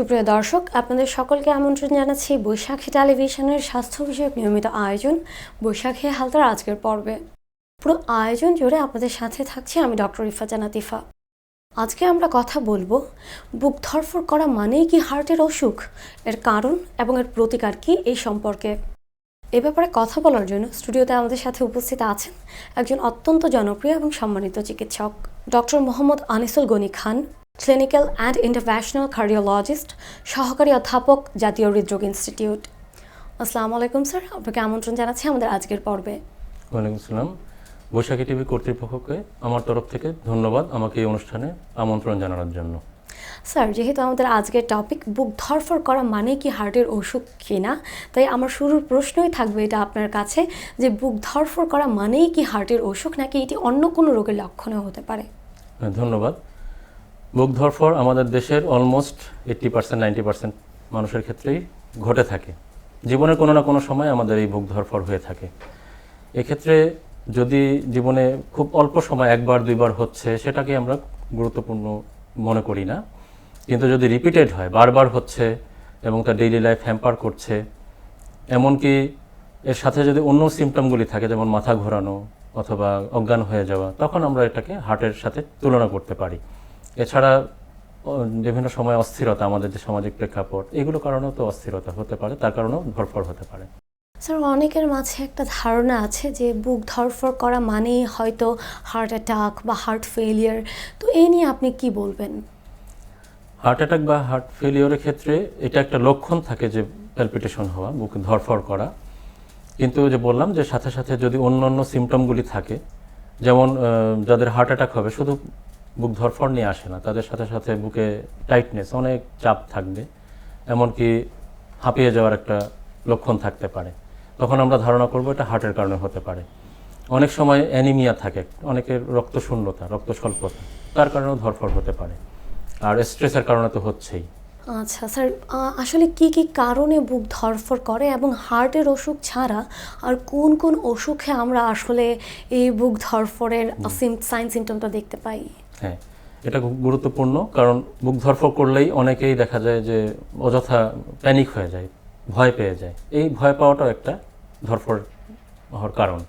সুপ্রিয় দর্শক, আপনাদের সকলকে আমন্ত্রণ জানাচ্ছি বৈশাখী টেলিভিশনের স্বাস্থ্য বিষয়ক নিয়মিত আয়োজন, বৈশাখী হালতার আজকের পর্বে। পুরো আয়োজন জুড়ে আপনাদের সাথে থাকছি আমি ডক্টর ইফা। জানাতিফা আজকে আমরা কথা বলব, বুক ধরফর করা মানেই কি হার্টের অসুখ? এর কারণ এবং এর প্রতিকার কি এই সম্পর্কে? এ ব্যাপারে কথা বলার জন্য স্টুডিওতে আমাদের সাথে উপস্থিত আছেন একজন অত্যন্ত জনপ্রিয় এবং সম্মানিত চিকিৎসক, doctor Mohammad Anisul Goni Khan. Clinical and international cardiologist সহকারী অধ্যাপক জাতীয় হৃদরোগ ইনস্টিটিউট আসসালামু আলাইকুম স্যার। আপনাকে আমন্ত্রণ জানাচ্ছি আমাদের আজকের পর্বে। ওয়ালাইকুম আসসালাম। বৈশাখী টিভি কর্তৃপক্ষকে আমার তরফ থেকে ধন্যবাদ আমাকে এই অনুষ্ঠানে আমন্ত্রণ জানানোর জন্য। স্যার যেহেতু আমাদের আজকের টপিক বুক ধরফর করা মানে কি হার্টের অসুখ কিনা? তাই আমার শুরুর প্রশ্নই থাকবে এটা আপনার কাছে যে বুক ধরফর করা মানেই কি হার্টের অসুখ নাকি এটি অন্য কোনো রোগের লক্ষণও হতে পারে? ধন্যবাদ। বুক ধরফর আমাদের দেশের almost eighty percent ninety percent মানুষের ক্ষেত্রেই ঘটে থাকে। জীবনের কোনো না কোনো সময় আমাদের এই বুক ধরফর হয়ে থাকে। এক্ষেত্রে যদি জীবনে খুব অল্প সময়, একবার, দুইবার হচ্ছে, সেটাকে আমরা গুরুত্বপূর্ণ মনে করি না। কিন্তু যদি রিপিটেড হয়, বারবার হচ্ছে এবং তার ডেইলি লাইফ হ্যাম্পার করছে, এমনকি এর সাথে যদি অন্য সিমটমগুলি থাকে, যেমন মাথা ঘোরানো অথবা অজ্ঞান হয়ে যাওয়া, তখন আমরা এটাকে হার্টের সাথে তুলনা করতে পারি। এছাড়া বিভিন্ন সময় অস্থিরতা আমাদের যে সামাজিক প্রেক্ষাপট এগুলো কারণেও তো অস্থিরতা হতে পারে তার কারণেও ধরফর হতে পারে। স্যার অনেকের মাঝে একটা ধারণা আছে যে বুক ধরফর করা মানেই হয়তো হার্ট অ্যাটাক বা হার্ট ফেলিয়ার তো এই নিয়ে আপনি কি বলবেন? হার্ট অ্যাটাক বা হার্ট ফেলিওরের ক্ষেত্রে এটা একটা লক্ষণ থাকে যে প্যালপিটেশন হওয়া বুক ধরফর করা। কিন্তু যে বললাম যে সাথে সাথে যদি অন্য অন্য সিমটমগুলি থাকে যেমন যাদের হার্ট অ্যাটাক হবে শুধু বুক ধরফর নিয়ে আসে না। তাদের সাথে সাথে বুকে টাইটনেস অনেক চাপ থাকবে, এমনকি হাঁপিয়ে যাওয়ার একটা লক্ষণ থাকতে পারে। তখন আমরা ধারণা করব এটা হার্টের কারণে হতে পারে। অনেক সময় অ্যানিমিয়া থাকে, অনেকের রক্ত শূন্যতা রক্ত স্বল্পতা তার কারণেও ধরফর হতে পারে। আর স্ট্রেসের কারণে তো হচ্ছেই। আচ্ছা স্যার আসলে কি কি কারণে বুক ধরফর করে এবং হার্টের অসুখ ছাড়া আর কোন কোন অসুখে আমরা আসলে এই বুক ধরফরের সাইন সিমটমটা দেখতে পাই? হ্যাঁ এটা খুব গুরুত্বপূর্ণ কারণ বুক ধরফর করলেই অনেকেই দেখা যায় যে অযথা প্যানিক হয়ে যায় ভয় পেয়ে যায়। এই ভয় পাওয়াটাও একটা ধরফর হওয়ার কারণ।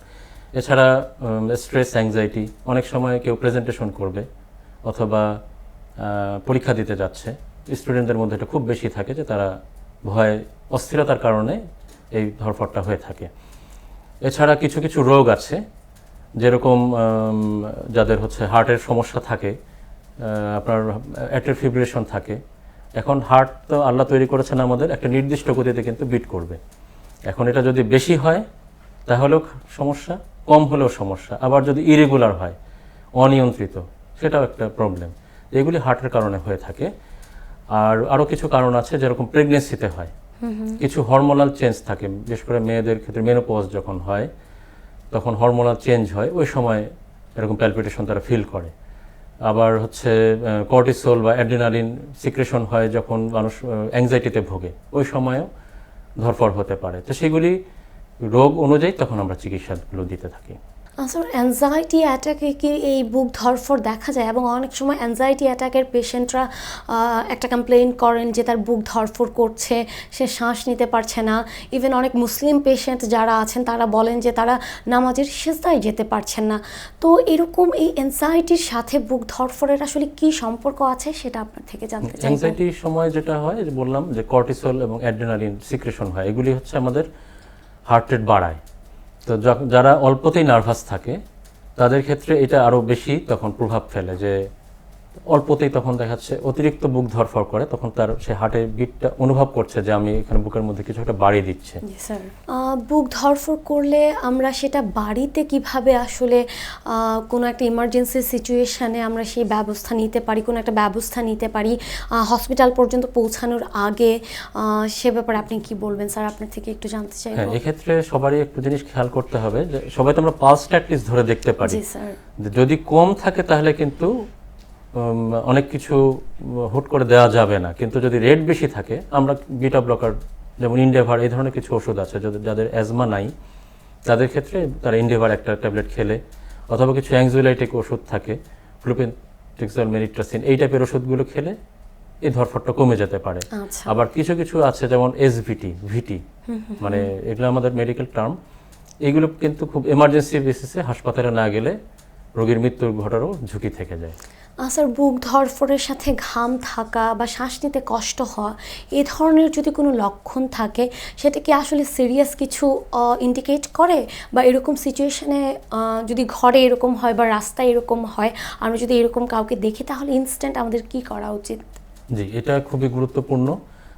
এছাড়া স্ট্রেস অ্যাংজাইটি অনেক সময় কেউ প্রেজেন্টেশন করবে অথবা পরীক্ষা দিতে যাচ্ছে। স্টুডেন্টদের মধ্যে এটা খুব বেশি থাকে যে তারা ভয়, অস্থিরতার কারণে এই ধরফটটা হয়ে থাকে। এছাড়া কিছু কিছু রোগ আছে, যেরকম যাদের হচ্ছে হার্টের সমস্যা থাকে আপনার অ্যাটের ফিব্রিলেশন থাকে। এখন হার্ট তো আল্লাহ তৈরি করেছেন আমাদের একটা নির্দিষ্ট গতিতে কিন্তু বিট করবে। এখন এটা যদি বেশি হয়, তাহলেও সমস্যা, কম হলেও সমস্যা। আবার যদি ইরেগুলার হয়, অনিয়ন্ত্রিত, সেটাও একটা প্রবলেম। এগুলি হার্টের কারণে হয়ে থাকে। আর আরও কিছু কারণ আছে যেরকম প্রেগনেন্সিতে হয়। কিছু হরমোনাল চেঞ্জ থাকে বিশেষ করে মেয়েদের ক্ষেত্রে মেনোপজ যখন হয় তখন হরমোনাল চেঞ্জ হয় ওই সময় এরকম প্যালপিটেশন তারা ফিল করে। আবার হচ্ছে কর্টিসোল বা অ্যাড্রিনালিন সিক্রেশন হয় যখন মানুষ অ্যাংজাইটিতে ভোগে ওই সময়ও ধরফর হতে পারে। তো সেগুলি রোগ অনুযায়ী তখন আমরা চিকিৎসাগুলো দিতে থাকি। আসলে অ্যাংজাইটি অ্যাটাকে কি এই বুক ধরফর দেখা যায়? এবং অনেক সময় অ্যাংজাইটি অ্যাটাকের পেশেন্টরা একটা কমপ্লেন করেন যে তার বুক ধরফর করছে, সে শ্বাস নিতে পারছে না। ইভেন অনেক মুসলিম পেশেন্ট যারা আছেন, তারা বলেন যে তারা নামাজের সেজদায় যেতে পারছেন না। তো এরকম এই অ্যাংজাইটির সাথে বুক ধরফরের আসলে কি সম্পর্ক আছে সেটা আপনার থেকে জানতে চাই। অ্যাংজাইটির সময় যেটা হয় বললাম যে কর্টিসল এবং অ্যাড্রিনালিন সিক্রেশন হয়, এগুলি হচ্ছে আমাদের হার্ট রেট বাড়ায়। তো যারা অল্পতেই নার্ভাস থাকে তাদের ক্ষেত্রে এটা আরও বেশি তখন প্রভাব ফেলে যে অল্পতেই তখন দেখা যাচ্ছে অতিরিক্ত বুক ধরফর করে তখন তার সে হার্টের বিটটা অনুভব করছে যে আমি এখানে বুকের মধ্যে কিছু একটা বাড়িয়ে দিচ্ছে। স্যার বুক ধরফর করলে আমরা সেটা বাড়িতে কীভাবে আসলে কোনো একটা ইমার্জেন্সি সিচুয়েশানে আমরা সেই ব্যবস্থা নিতে পারি কোনো একটা ব্যবস্থা নিতে পারি হসপিটাল পর্যন্ত পৌঁছানোর আগে সে ব্যাপারে আপনি কি বলবেন? স্যার আপনার থেকে একটু জানতে চাই হ্যাঁ এক্ষেত্রে সবারই একটু জিনিস খেয়াল করতে হবে যে সবাই তো আমরা পালস ট্যাকটিস ধরে দেখতে পারি। স্যার যদি কম থাকে তাহলে কিন্তু অনেক কিছু হুট করে দেওয়া যাবে না। কিন্তু যদি রেট বেশি থাকে আমরা বিটা ব্লকার যেমন ইন্ডেভার এই ধরনের কিছু ওষুধ আছে যাদের যাদের অ্যাজমা নাই তাদের ক্ষেত্রে তারা ইন্ডেভার একটা ট্যাবলেট খেলে। অথবা কিছু অ্যাংজুলাইটিক ওষুধ থাকে ফ্লুপেন্টিক্সল মেরিট্রাসিন এই টাইপের ওষুধগুলো খেলে এই ধরফরটা কমে যেতে পারে। আচ্ছা। আবার কিছু কিছু আছে যেমন এসভিটি ভিটি মানে এগুলো আমাদের মেডিকেল টার্ম এগুলো কিন্তু খুব এমার্জেন্সি বেসিসে হাসপাতালে না গেলে রোগীর মৃত্যুর ঘটারও ঝুঁকি থেকে যায়। আহ, স্যার বুক ধরফরের সাথে ঘাম থাকা বা শ্বাস নিতে কষ্ট হওয়া এই ধরনের যদি কোনো লক্ষণ থাকে সেটা কি আসলে সিরিয়াস কিছু ইন্ডিকেট করে? বা এরকম সিচুয়েশানে যদি ঘরে এরকম হয় বা রাস্তায় এরকম হয় আমরা যদি এরকম কাউকে দেখি তাহলে ইনস্ট্যান্ট আমাদের কি করা উচিত? জি এটা খুবই গুরুত্বপূর্ণ।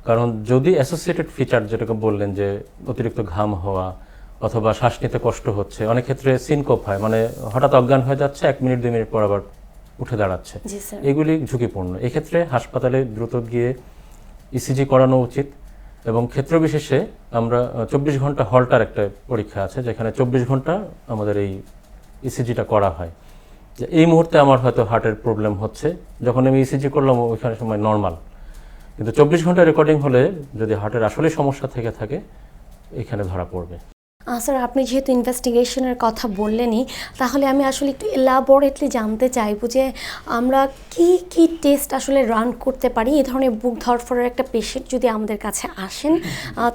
কারণ যদি অ্যাসোসিয়েটেড ফিচার যেটাকে বললেন যে অতিরিক্ত ঘাম হওয়া অথবা শ্বাস নিতে কষ্ট হচ্ছে। অনেক ক্ষেত্রে সিনকোপ হয় মানে হঠাৎ অজ্ঞান হয়ে যাচ্ছে এক মিনিট দুই মিনিট পর আবার উঠে দাঁড়াচ্ছে। এগুলি ঝুঁকিপূর্ণ। এক্ষেত্রে হাসপাতালে দ্রুত গিয়ে ইসিজি করানো উচিত এবং ক্ষেত্র বিশেষে আমরা চব্বিশ ঘণ্টা হলটার একটা পরীক্ষা আছে যেখানে চব্বিশ ঘণ্টা আমাদের এই ইসিজিটা করা হয়। যে এই মুহূর্তে আমার হয়তো হার্টের প্রবলেম হচ্ছে যখন আমি ইসিজি করলাম ওইখানে সময় নর্মাল। কিন্তু চব্বিশ ঘণ্টা রেকর্ডিং হলে যদি হার্টের আসলে সমস্যা থেকে থাকে এখানে ধরা পড়বে। স্যার আপনি যেহেতু ইনভেস্টিগেশনের কথা বললেনই, তাহলে আমি আসলে একটু এলাবোরেটলি জানতে চাইব যে আমরা কি কি টেস্ট আসলে রান করতে পারি? এই ধরনের বুক ধরফরের একটা পেশেন্ট যদি আমাদের কাছে আসেন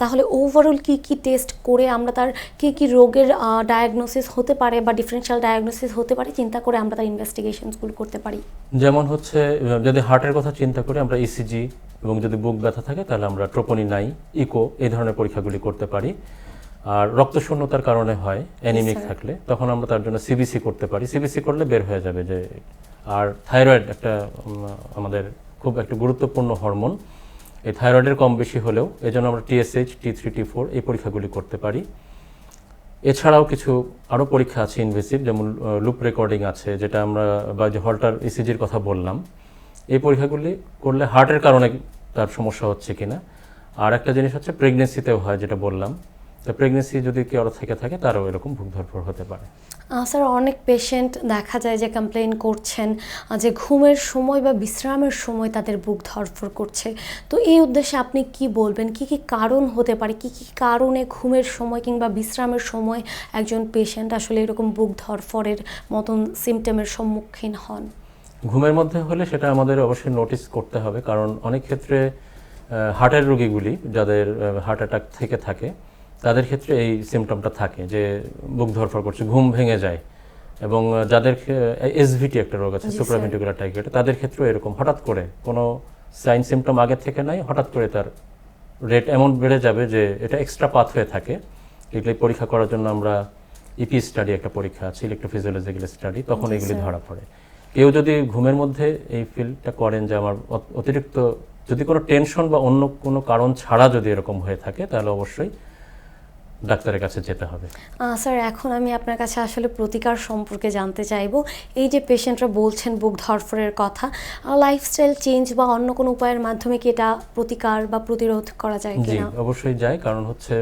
তাহলে ওভারঅল কি কি টেস্ট করে আমরা তার কি কি রোগের ডায়াগনোসিস হতে পারে বা ডিফারেন্সিয়াল ডায়াগনোসিস হতে পারে, চিন্তা করে আমরা তার ইনভেস্টিগেশনসগুলো করতে পারি। যেমন হচ্ছে যদি হার্টের কথা চিন্তা করি, আমরা ইসিজি এবং যদি বুক ব্যথা থাকে, তাহলে আমরা ট্রোপনি নাই ইকো এই ধরনের পরীক্ষাগুলি করতে পারি। আর রক্তশূন্যতার কারণে হয় অ্যানিমিক থাকলে তখন আমরা তার জন্য সিবিসি করতে পারি। সিবিসি করলে বের হয়ে যাবে যে আর থাইরয়েড একটা আমাদের খুব একটা গুরুত্বপূর্ণ হরমোন এই থাইরয়েডের কম বেশি হলেও এই জন্য আমরা TSH T three T four এই পরীক্ষাগুলি করতে পারি। এছাড়াও কিছু আরও পরীক্ষা আছে ইনভেসিভ যেমন লুপ রেকর্ডিং আছে যেটা আমরা বা যে হলটার ইসিজির কথা বললাম। এই পরীক্ষাগুলি করলে হার্টের কারণে তার সমস্যা হচ্ছে কিনা। আর একটা জিনিস হচ্ছে প্রেগনেন্সিতেও হয় যেটা বললাম। প্রেগনেন্সি যদি কেউ থেকে থাকে তারও এরকম ভুক ধরফর হতে পারে। স্যার অনেক পেশেন্ট দেখা যায় যে কমপ্লেন করছেন যে ঘুমের সময় বা বিশ্রামের সময় তাদের বুক ধরফর করছে। তো এই উদ্দেশ্যে আপনি কি বলবেন? কি কি কারণ হতে পারে? কি কি কারণে ঘুমের সময় কিংবা বিশ্রামের সময় একজন পেশেন্ট আসলে এরকম বুক ধরফরের মতন সিমটমের সম্মুখীন হন? ঘুমের মধ্যে হলে সেটা আমাদের অবশ্যই নোটিস করতে হবে কারণ অনেক ক্ষেত্রে হার্টের রোগীগুলি যাদের হার্ট অ্যাটাক থেকে থাকে তাদের ক্ষেত্রে এই সিমটমটা থাকে যে বুক ধরফর করছে ঘুম ভেঙে যায় এবং যাদের এসভিটি একটা রোগ আছে। সুপ্রাভেন্টিকুলার টাইফয়েড তাদের ক্ষেত্রেও এরকম। হঠাৎ করে কোনো সাইন সিমটম আগে থেকে নাই হঠাৎ করে তার রেট এমন বেড়ে যাবে যে এটা এক্সট্রা পাথ হয়ে থাকে। এগুলি পরীক্ষা করার জন্য আমরা ইপি স্টাডি একটা পরীক্ষা আছে ইলেকট্রোফিজিওলজিক্যাল স্টাডি তখন এগুলি ধরা পড়ে। কেউ যদি ঘুমের মধ্যে এই ফিলটা করেন যে আমার অতিরিক্ত যদি কোনো টেনশন বা অন্য কোনো কারণ ছাড়া যদি এরকম হয়ে থাকে তাহলে অবশ্যই ডাক্তারের কাছে যেতে হবে। স্যার এখন আমি আপনার কাছে আসলে প্রতিকার সম্পর্কে জানতে চাইব। এই যে পেশেন্টরা বলছেন বুক ধরফরের কথা লাইফস্টাইল চেঞ্জ বা অন্য কোনো উপায়ের মাধ্যমে কি এটা প্রতিকার বা প্রতিরোধ করা যায় কিনা? অবশ্যই যায় কারণ হচ্ছে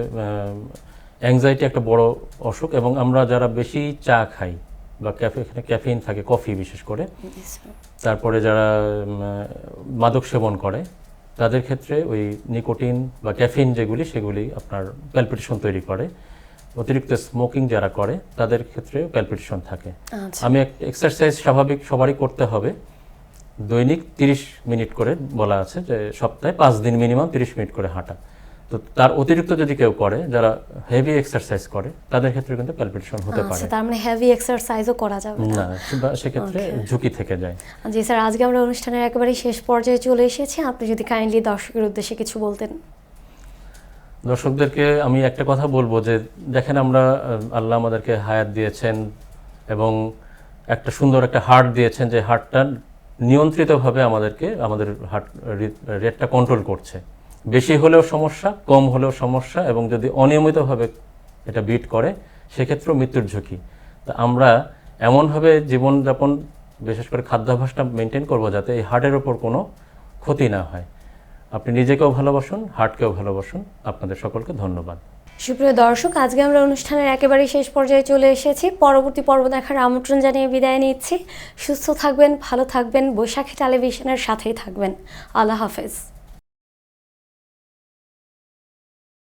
অ্যাংজাইটি একটা বড় অসুখ এবং আমরা যারা বেশি চা খাই বা ক্যাফে এখানে ক্যাফেইন থাকে কফি বিশেষ করে তারপরে যারা মাদক সেবন করে তাদের ক্ষেত্রে ওই নিকোটিন বা ক্যাফিন যেগুলি সেগুলি আপনার প্যালপিটেশন তৈরি করে। অতিরিক্ত স্মোকিং যারা করে তাদের ক্ষেত্রে প্যালপিটেশন থাকে। আমি আমি এক্সারসাইজ স্বাভাবিক সবারই করতে হবে। দৈনিক তিরিশ মিনিট করে বলা আছে যে সপ্তাহে পাঁচ দিন মিনিমাম তিরিশ মিনিট করে হাঁটা। তো তার অতিরিক্ত যদি কেউ করে যারা হেভি এক্সারসাইজ করে তাদের ক্ষেত্রে কিন্তু প্যালপিটেশন হতে পারে। আচ্ছা তার মানে হেভি এক্সারসাইজও করা যাবে না সেক্ষেত্রে ঝুঁকি থেকে যায়। জি স্যার আজকে আমরা অনুষ্ঠানের একেবারেই শেষ পর্যায়ে চলে এসেছি। আপনি যদি কাইন্ডলি দর্শকের উদ্দেশ্যে কিছু বলতেন। দর্শকদেরকে আমি একটা কথা বলব যে দেখেন আমরা আল্লাহ আমাদেরকে হায়াত দিয়েছেন এবং একটা সুন্দর একটা হার্ট দিয়েছেন যে হার্টটা নিয়ন্ত্রিতভাবে আমাদেরকে আমাদের হার্ট রেটটা কন্ট্রোল করছে। বেশি হলেও সমস্যা, কম হলেও সমস্যা এবং যদি অনিয়মিতভাবে এটা বিট করে, সেক্ষেত্রেও মৃত্যুর ঝুঁকি। তা আমরা এমনভাবে জীবনযাপন, বিশেষ করে খাদ্যাভ্যাসটা মেনটেন করব যাতে এই হার্টের ওপর কোনো ক্ষতি না হয়। আপনি নিজেকেও ভালোবাসুন হার্টকেও ভালোবাসুন। আপনাদের সকলকে ধন্যবাদ। সুপ্রিয় দর্শক, আজকে আমরা অনুষ্ঠানের একেবারেই শেষ পর্যায়ে চলে এসেছি। পরবর্তী পর্ব দেখার আমন্ত্রণ জানিয়ে বিদায় নিচ্ছি। সুস্থ থাকবেন, ভালো থাকবেন, বৈশাখী টেলিভিশনের সাথেই থাকবেন। আল্লাহ হাফেজ।